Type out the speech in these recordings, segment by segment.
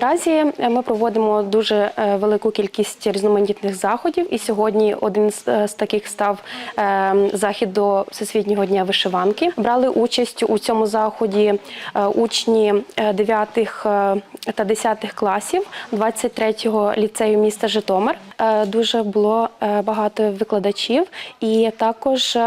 Наразі е, ми проводимо дуже е, велику кількість різноманітних заходів, і сьогодні один з, е, таких став захід до Всесвітнього дня вишиванки. Брали участь у цьому заході учні 9 та 10 класів 23-го ліцею міста Житомир. Дуже було багато викладачів, і також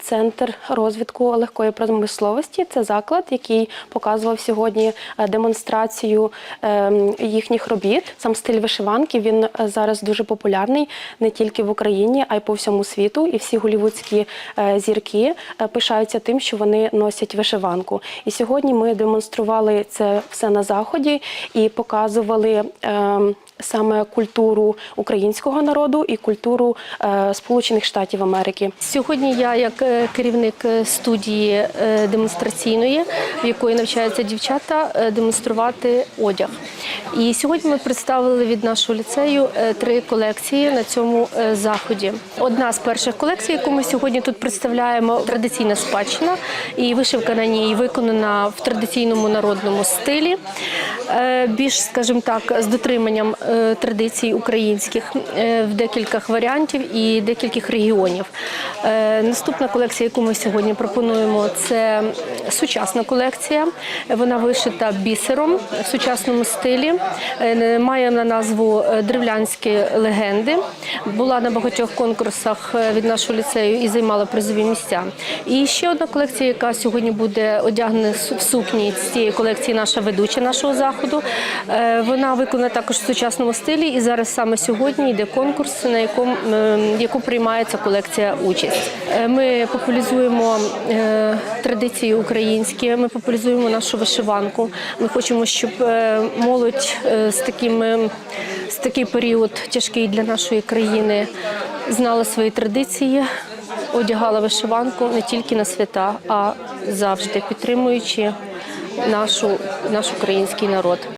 Центр розвитку легкої промисловості це заклад, який показував сьогодні е, демонстрацію ем, їхніх робіт. Сам стиль вишиванки він е, зараз дуже популярний не тільки в Україні, а й по всьому світу. І всі голівудські е, зірки пишаються тим, що вони носять вишиванку. І сьогодні ми демонстрували це все на заході і показували. ем, Саме культуру українського народу і культуру Сполучених Штатів Америки. Сьогодні я, як е, керівник е, студії е, демонстраційної, в якої навчаються дівчата, демонструвати одяг. І сьогодні ми представили від нашого ліцею три колекції на цьому заході. Одна з перших колекцій, яку ми сьогодні тут представляємо, традиційна спадщина, і вишивка на ній виконана в традиційному народному стилі, більш, скажімо так, з дотриманням традицій українських в декількох варіантів і декількох регіонів. Наступна колекція, яку ми сьогодні пропонуємо, це сучасна колекція. Вона вишита бісером в сучасному стилі. Е, Має на назву е, Древлянські легенди. Була на багатьох конкурсах е, від нашого ліцею і займала призові місця. І ще одна колекція, яка сьогодні буде одягнена в сукні з цієї колекції, наша ведуча нашого заходу. Вона виконана також в сучасному стилі. І зараз саме сьогодні йде конкурс, на якому е, яку приймається колекція участь. Е, Ми популяризуємо е, традиції українські, ми популяризуємо нашу вишиванку. Ми хочемо, щоб е, молодь з таким з такий період тяжкий для нашої країни знала свої традиції, одягала вишиванку не тільки на свята, а завжди підтримуючи нашу, наш український народ.